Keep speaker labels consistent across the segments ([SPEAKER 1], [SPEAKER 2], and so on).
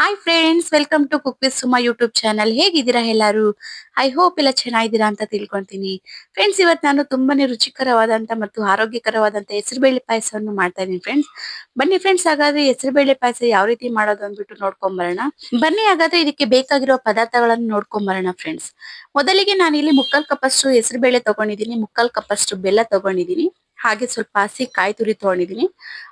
[SPEAKER 1] Hi friends welcome to cook with Suma YouTube channel ಹೇಗಿದ್ದೀರಾ ಎಲ್ಲರೂ? I hope ಎಲ್ಲ ಚೆನ್ನಾಗಿದ್ದೀರಾ ಅಂತ ತಿಳ್ಕೊಂತೀನಿ ಫ್ರೆಂಡ್ಸ್ ಇವತ್ತು ನಾನು ತುಂಬಾನೇ ರುಚಿಕರವಾದಂತ ಮತ್ತು ಆರೋಗ್ಯಕರವಾದಂತ ಹೆಸರುಬೇಳೆ ಪಾಯಸವನ್ನು ಮಾಡ್ತಾ ಇದ್ದೀನಿ ಫ್ರೆಂಡ್ಸ್ ಬನ್ನಿ ಫ್ರೆಂಡ್ಸ್ ಹಾಗಾದ್ರೆ ಹೆಸರುಬೇಳೆ ಪಾಯಸ ಯಾವ ರೀತಿ ಮಾಡೋದು ಅಂದ್ಬಿಟ್ಟು ನೋಡ್ಕೊಂಡ್ ಬರೋಣ ಬನ್ನಿ ಹಾಗಾದ್ರೆ ಇದಕ್ಕೆ ಬೇಕಾಗಿರೋ ಪದಾರ್ಥಗಳನ್ನು ನೋಡ್ಕೊಂಬರೋಣ ಫ್ರೆಂಡ್ಸ್ ಮೊದಲಿಗೆ ನಾನು ಇಲ್ಲಿ ಮುಕ್ಕಾಲ್ ಕಪ್ಪಷ್ಟು ಹೆಸರುಬೇಳೆ ತಗೊಂಡಿದ್ದೀನಿ, ಮುಕ್ಕಾಲ್ ಕಪ್ಪಷ್ಟು ಬೆಲ್ಲ ತಗೊಂಡಿದ್ದೀನಿ. ಹಾಗೆ ಸ್ವಲ್ಪ ಹಸಿ ಕಾಯಿ ತುರಿ ತಗೊಂಡಿದ್ದೀನಿ.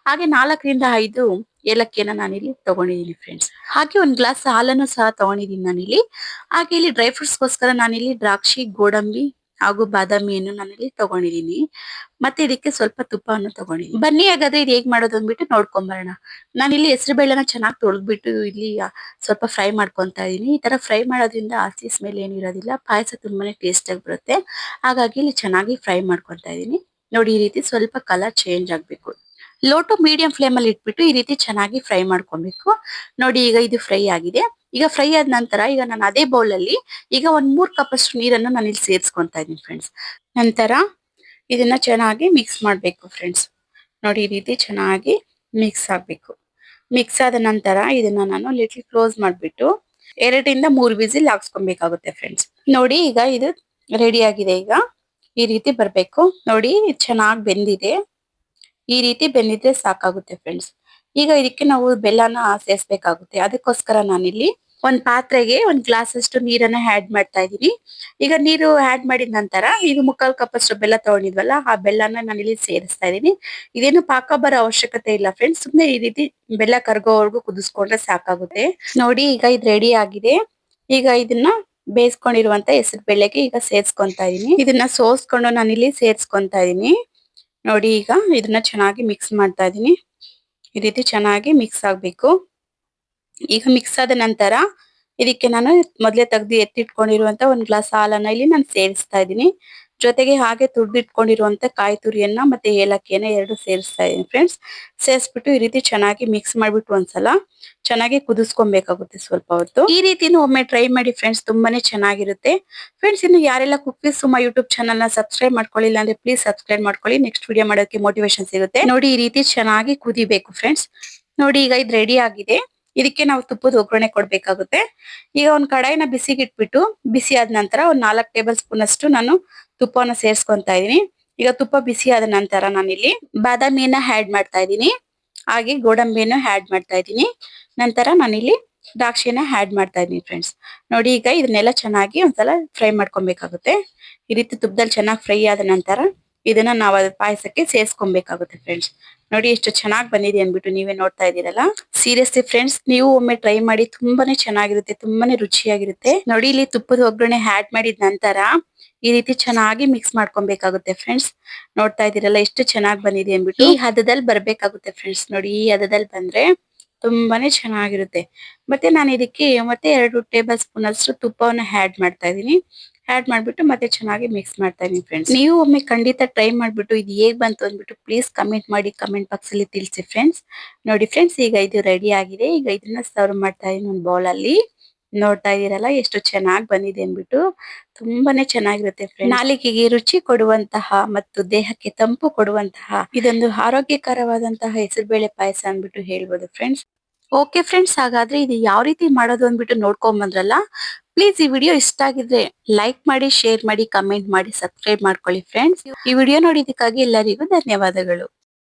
[SPEAKER 1] ಹಾಗೆ ನಾಲ್ಕರಿಂದ ಐದು ಏಲಕ್ಕಿಯನ್ನ ನಾನಿಲ್ಲಿ ತಗೊಂಡಿದ್ದೀನಿ ಫ್ರೆಂಡ್ಸ್ ಹಾಗೆ ಒಂದ್ ಗ್ಲಾಸ್ ಹಾಲನ್ನು ಸಹ ತಗೊಂಡಿದ್ದೀನಿ ನಾನಿಲ್ಲಿ. ಹಾಗೆ ಇಲ್ಲಿ ಡ್ರೈ ಫ್ರೂಟ್ಸ್ ಗೋಸ್ಕರ ನಾನಿಲ್ಲಿ ದ್ರಾಕ್ಷಿ, ಗೋಡಂಬಿ ಹಾಗೂ ಬಾದಾಮಿಯನ್ನು ನಾನಿಲ್ಲಿ ತಗೊಂಡಿದ್ದೀನಿ. ಮತ್ತೆ ಇದಕ್ಕೆ ಸ್ವಲ್ಪ ತುಪ್ಪವನ್ನು ತಗೊಂಡಿದ್ದೀನಿ. ಬನ್ನಿ ಹಾಗಾದ್ರೆ ಇದು ಹೇಗ್ ಮಾಡೋದು ಅಂದ್ಬಿಟ್ಟು ನೋಡ್ಕೊಂಬರೋಣ. ನಾನಿಲ್ಲಿ ಹೆಸರು ಬೇಳೆನ ಚೆನ್ನಾಗಿ ತೊಳೆದ್ಬಿಟ್ಟು ಇಲ್ಲಿ ಸ್ವಲ್ಪ ಫ್ರೈ ಮಾಡ್ಕೊಂತಾ ಇದ್ದೀನಿ ಈ ತರ ಫ್ರೈ ಮಾಡೋದ್ರಿಂದ ಆಸಿ ಸ್ಮೆಲ್ ಏನಿರೋದಿಲ್ಲ. ಪಾಯಸ ತುಂಬಾನೇ ಟೇಸ್ಟ್ ಆಗಿ ಬರುತ್ತೆ. ಹಾಗಾಗಿ ಇಲ್ಲಿ ಚೆನ್ನಾಗಿ ಫ್ರೈ ಮಾಡ್ಕೊತಾ ಇದೀನಿ. ನೋಡಿ, ಈ ರೀತಿ ಸ್ವಲ್ಪ ಕಲರ್ ಚೇಂಜ್ ಆಗಬೇಕು. ಲೋ ಟು ಮೀಡಿಯಂ ಫ್ಲೇಮ್ ಅಲ್ಲಿ ಇಟ್ಬಿಟ್ಟು ಈ ರೀತಿ ಚೆನ್ನಾಗಿ ಫ್ರೈ ಮಾಡ್ಕೊಬೇಕು. ನೋಡಿ, ಈಗ ಇದು ಫ್ರೈ ಆಗಿದೆ. ಈಗ ಫ್ರೈ ಆದ ನಂತರ ಈಗ ನಾನು ಅದೇ ಬೌಲ್ ಅಲ್ಲಿ ಈಗ ಒಂದ್ ಮೂರ್ ಕಪ್ ಅಷ್ಟು ನೀರನ್ನು ನಾನು ಇಲ್ಲಿ ಸೇರಿಸ್ಕೊಂತಾ ಇದ್ದೀನಿ ಫ್ರೆಂಡ್ಸ್ ನಂತರ ಇದನ್ನ ಚೆನ್ನಾಗಿ ಮಿಕ್ಸ್ ಮಾಡಬೇಕು ಫ್ರೆಂಡ್ಸ್ ನೋಡಿ, ಈ ರೀತಿ ಚೆನ್ನಾಗಿ ಮಿಕ್ಸ್ ಆಗಬೇಕು. ಮಿಕ್ಸ್ ಆದ ನಂತರ ಇದನ್ನ ನಾನು ಲಿಟ್ಲ್ ಕ್ಲೋಸ್ ಮಾಡ್ಬಿಟ್ಟು ಎರಡರಿಂದ ಮೂರು ವಿಸಿಲ್ ಹಾಕ್ಸ್ಕೊಬೇಕಾಗುತ್ತೆ ಫ್ರೆಂಡ್ಸ್ ನೋಡಿ, ಈಗ ಇದು ರೆಡಿ ಆಗಿದೆ ಈಗ. ಈ ರೀತಿ ಬರ್ಬೇಕು. ನೋಡಿ, ಚೆನ್ನಾಗಿ ಬೆಂದಿದೆ. ಈ ರೀತಿ ಬೆಂದಿದ್ರೆ ಸಾಕಾಗುತ್ತೆ ಫ್ರೆಂಡ್ಸ್ ಈಗ ಇದಕ್ಕೆ ನಾವು ಬೆಲ್ಲನ ಸೇರಿಸಬೇಕಾಗುತ್ತೆ ಅದಕ್ಕೋಸ್ಕರ ನಾನಿಲ್ಲಿ ಒಂದ್ ಪಾತ್ರೆಗೆ ಒಂದ್ ಗ್ಲಾಸ್ ಅಷ್ಟು ನೀರನ್ನ ಆಡ್ ಮಾಡ್ತಾ ಇದೀನಿ ಈಗ ನೀರು ಆಡ್ ಮಾಡಿದ ನಂತರ ಇದು ಮುಕ್ಕಾಲ್ ಕಪ್ ಅಷ್ಟು ಬೆಲ್ಲ ತಗೊಂಡಿದ್ವಲ್ಲ, ಆ ಬೆಲ್ಲನ ನಾನಿಲ್ಲಿ ಸೇರಿಸ್ತಾ ಇದೀನಿ ಇದೇನು ಪಾಕ ಬರೋ ಅವಶ್ಯಕತೆ ಇಲ್ಲ ಫ್ರೆಂಡ್ಸ್ ಸುಮ್ನೆ ಈ ರೀತಿ ಬೆಲ್ಲ ಕರ್ಗೋವರೆಗೂ ಕುದಿಸ್ಕೊಂಡ್ರೆ ಸಾಕಾಗುತ್ತೆ. ನೋಡಿ, ಈಗ ಇದು ರೆಡಿ ಆಗಿದೆ. ಈಗ ಇದನ್ನ ಬೇಯಿಸ್ಕೊಂಡಿರುವಂತ ಹೆಸರು ಬೇಳೆಗೆ ಈಗ ಸೇರ್ಸ್ಕೊಂತಾ ಇದೀನಿ. ಇದನ್ನ ಸೋಸ್ಕೊಂಡು ನಾನು ಇಲ್ಲಿ ಸೇರ್ಸ್ಕೊಂತಾ ಇದೀನಿ. ನೋಡಿ ಈಗ ಇದನ್ನ ಚೆನ್ನಾಗಿ ಮಿಕ್ಸ್ ಮಾಡ್ತಾ ಇದೀನಿ. ಈ ರೀತಿ ಚೆನ್ನಾಗಿ ಮಿಕ್ಸ್ ಆಗ್ಬೇಕು. ಈಗ ಮಿಕ್ಸ್ ಆದ ನಂತರ ಇದಕ್ಕೆ ನಾನು ಮೊದಲೇ ತೆಗ್ದು ಎತ್ತಿಟ್ಕೊಂಡಿರುವಂತ ಒಂದ್ ಗ್ಲಾಸ್ ಹಾಲನ್ನ ಇಲ್ಲಿ ನಾನು ಸೇರಿಸ್ತಾ ಇದೀನಿ. ಜೊತೆಗೆ ಹಾಗೆ ತುರ್ದಿಟ್ಕೊಂಡಿರುವಂತ ಕಾಯಿ ತುರಿಯನ್ನ ಮತ್ತೆ ಏಲಕ್ಕಿಯನ್ನ ಎರಡು ಸೇರಿಸ್ತಾ ಇದೀನಿ ಫ್ರೆಂಡ್ಸ್ ಸೇರಿಸ್ಬಿಟ್ಟು ಈ ರೀತಿ ಚೆನ್ನಾಗಿ ಮಿಕ್ಸ್ ಮಾಡ್ಬಿಟ್ಟು ಒಂದ್ಸಲ ಚೆನ್ನಾಗಿ ಕುದಿಸ್ಕೊಬೇಕಾಗುತ್ತೆ ಸ್ವಲ್ಪ ಹೊತ್ತು. ಈ ರೀತಿನೂ ಒಮ್ಮೆ ಟ್ರೈ ಮಾಡಿ ಫ್ರೆಂಡ್ಸ್ ತುಂಬಾನೇ ಚೆನ್ನಾಗಿರುತ್ತೆ. ಫ್ರೆಂಡ್ಸ್ ಇನ್ನು ಯಾರೆಲ್ಲ ಕುಕ್ ಸುಮ್ಮ ಸುಮಾ ಯೂಟ್ಯೂಬ್ ಚಾನಲ್ನ ಸಬ್ಸ್ಕ್ರೈಬ್ ಮಾಡ್ಕೊಳ್ಳಿಲ್ಲ ಅಂದ್ರೆ ಪ್ಲೀಸ್ ಸಬ್ಸ್ಕ್ರೈಬ್ ಮಾಡ್ಕೊಳ್ಳಿ. ನೆಕ್ಸ್ಟ್ ವಿಡಿಯೋ ಮಾಡೋಕೆ ಮೋಟಿವೇಶನ್ ಸಿಗುತ್ತೆ. ನೋಡಿ ಈ ರೀತಿ ಚೆನ್ನಾಗಿ ಕುದಿಬೇಕು ಫ್ರೆಂಡ್ಸ್ ನೋಡಿ ಈಗ ಇದು ರೆಡಿ ಆಗಿದೆ. ಇದಕ್ಕೆ ನಾವು ತುಪ್ಪದ ಒಗ್ಗರಣೆ ಕೊಡ್ಬೇಕಾಗುತ್ತೆ. ಈಗ ಒಂದ್ ಕಡಾಯಿನ ಬಿಸಿಗೆ ಇಟ್ಬಿಟ್ಟು, ಬಿಸಿ ಆದ ನಂತರ ಒಂದ್ ನಾಲ್ಕು ಟೇಬಲ್ ಸ್ಪೂನ್ ಅಷ್ಟು ನಾನು ತುಪ್ಪವನ್ನ ಸೇರ್ಸ್ಕೊಂತ ಇದೀನಿ. ಈಗ ತುಪ್ಪ ಬಿಸಿ ಆದ ನಂತರ ನಾನಿಲ್ಲಿ ಬಾದಾಮಿಯನ್ನ ಆಡ್ ಮಾಡ್ತಾ ಇದೀನಿ. ಹಾಗೆ ಗೋಡಂಬಿಯನ್ನು ಆಡ್ ಮಾಡ್ತಾ ಇದ್ದೀನಿ ನಂತರ ನಾನಿಲ್ಲಿ ದ್ರಾಕ್ಷಿನ ಆಡ್ ಮಾಡ್ತಾ ಇದೀನಿ ಫ್ರೆಂಡ್ಸ್ ನೋಡಿ ಈಗ ಇದನ್ನೆಲ್ಲ ಚೆನ್ನಾಗಿ ಒಂದ್ಸಲ ಫ್ರೈ ಮಾಡ್ಕೊಬೇಕಾಗುತ್ತೆ. ಈ ರೀತಿ ತುಪ್ಪದಲ್ಲಿ ಚೆನ್ನಾಗಿ ಫ್ರೈ ಆದ ನಂತರ ಇದನ್ನ ನಾವು ಪಾಯಸಕ್ಕೆ ಸೇರ್ಸ್ಕೊಬೇಕಾಗುತ್ತೆ ಫ್ರೆಂಡ್ಸ್ ನೋಡಿ ಎಷ್ಟು ಚೆನ್ನಾಗಿ ಬಂದಿದೆ ಅನ್ಬಿಟ್ಟು ನೀವೇ ನೋಡ್ತಾ ಇದೀರಲ್ಲ ಸೀರಿಯಸ್ಲಿ ಫ್ರೆಂಡ್ಸ್ ನೀವು ಒಮ್ಮೆ ಟ್ರೈ ಮಾಡಿ ತುಂಬಾನೇ ಚೆನ್ನಾಗಿರುತ್ತೆ, ತುಂಬಾನೇ ರುಚಿಯಾಗಿರುತ್ತೆ. ನೋಡಿ ಇಲ್ಲಿ ತುಪ್ಪದ ಒಗ್ಗರಣೆ ಆಡ್ ಮಾಡಿದ ನಂತರ ಈ ರೀತಿ ಚೆನ್ನಾಗಿ ಮಿಕ್ಸ್ ಮಾಡ್ಕೊಬೇಕಾಗುತ್ತೆ ಫ್ರೆಂಡ್ಸ್ ನೋಡ್ತಾ ಇದೀರಲ್ಲ ಎಷ್ಟು ಚೆನ್ನಾಗಿ ಬಂದಿದೆ ಅನ್ಬಿಟ್ಟು ಈ ಹದದಲ್ಲಿ ಬರ್ಬೇಕಾಗುತ್ತೆ ಫ್ರೆಂಡ್ಸ್ ನೋಡಿ ಈ ಹದದಲ್ಲಿ ಬಂದ್ರೆ ತುಂಬಾನೇ ಚೆನ್ನಾಗಿರುತ್ತೆ. ಮತ್ತೆ ನಾನು ಇದಕ್ಕೆ ಮತ್ತೆ ಎರಡು ಟೇಬಲ್ ಸ್ಪೂನ್ ಅಷ್ಟು ತುಪ್ಪವನ್ನ ಆಡ್ ಮಾಡ್ತಾ ಇದೀನಿ ಆಡ್ ಮಾಡ್ಬಿಟ್ಟು ಮತ್ತೆ ಚೆನ್ನಾಗಿ ಮಿಕ್ಸ್ ಮಾಡ್ತಾ ಫ್ರೆಂಡ್ಸ್ ನೀವು ಒಮ್ಮೆ ಖಂಡಿತ ಟ್ರೈ ಮಾಡ್ಬಿಟ್ಟು ಇದು ಹೇಗೆ ಬಂತು ಅಂದ್ಬಿಟ್ಟು ಪ್ಲೀಸ್ ಕಮೆಂಟ್ ಮಾಡಿ ಕಮೆಂಟ್ ಬಾಕ್ಸ್ ಅಲ್ಲಿ ತಿಳಿಸಿ ಫ್ರೆಂಡ್ಸ್ ನೋಡಿ ಫ್ರೆಂಡ್ಸ್ ಈಗ ಇದು ರೆಡಿ ಆಗಿದೆ. ಈಗ ಇದನ್ನ ಸರ್ವ್ ಮಾಡ್ತಾ ಇದೀನಿ ಒಂದು ಬೌಲ್ ಅಲ್ಲಿ. ನೋಡ್ತಾ ಇದೀರಲ್ಲ ಎಷ್ಟು ಚೆನ್ನಾಗಿ ಬಂದಿದೆ ಅಂದ್ಬಿಟ್ಟು. ತುಂಬಾನೇ ಚೆನ್ನಾಗಿರುತ್ತೆ ಫ್ರೆಂಡ್ಸ್ ನಾಲಿಗೆಗೆ ರುಚಿ ಕೊಡುವಂತಹ ಮತ್ತು ದೇಹಕ್ಕೆ ತಂಪು ಕೊಡುವಂತಹ ಇದೊಂದು ಆರೋಗ್ಯಕರವಾದಂತಹ ಹೆಸರುಬೇಳೆ ಪಾಯಸ ಅಂದ್ಬಿಟ್ಟು ಹೇಳ್ಬೋದು ಫ್ರೆಂಡ್ಸ್ ಓಕೆ ಫ್ರೆಂಡ್ಸ್ ಹಾಗಾದ್ರೆ ಇದು ಯಾವ ರೀತಿ ಮಾಡೋದು ಅಂದ್ಬಿಟ್ಟು ನೋಡ್ಕೊಂಡ್ ಬಂದ್ರಲ್ಲ ಪ್ಲೀಸ್ ಈ ವಿಡಿಯೋ ಇಷ್ಟ ಆಗಿದ್ರೆ ಲೈಕ್ ಮಾಡಿ ಶೇರ್ ಮಾಡಿ ಕಮೆಂಟ್ ಮಾಡಿ ಸಬ್ಸ್ಕ್ರೈಬ್ ಮಾಡ್ಕೊಳ್ಳಿ ಫ್ರೆಂಡ್ಸ್ ಈ ವಿಡಿಯೋ ನೋಡಿದಕ್ಕಾಗಿ ಎಲ್ಲರಿಗೂ ಧನ್ಯವಾದಗಳು.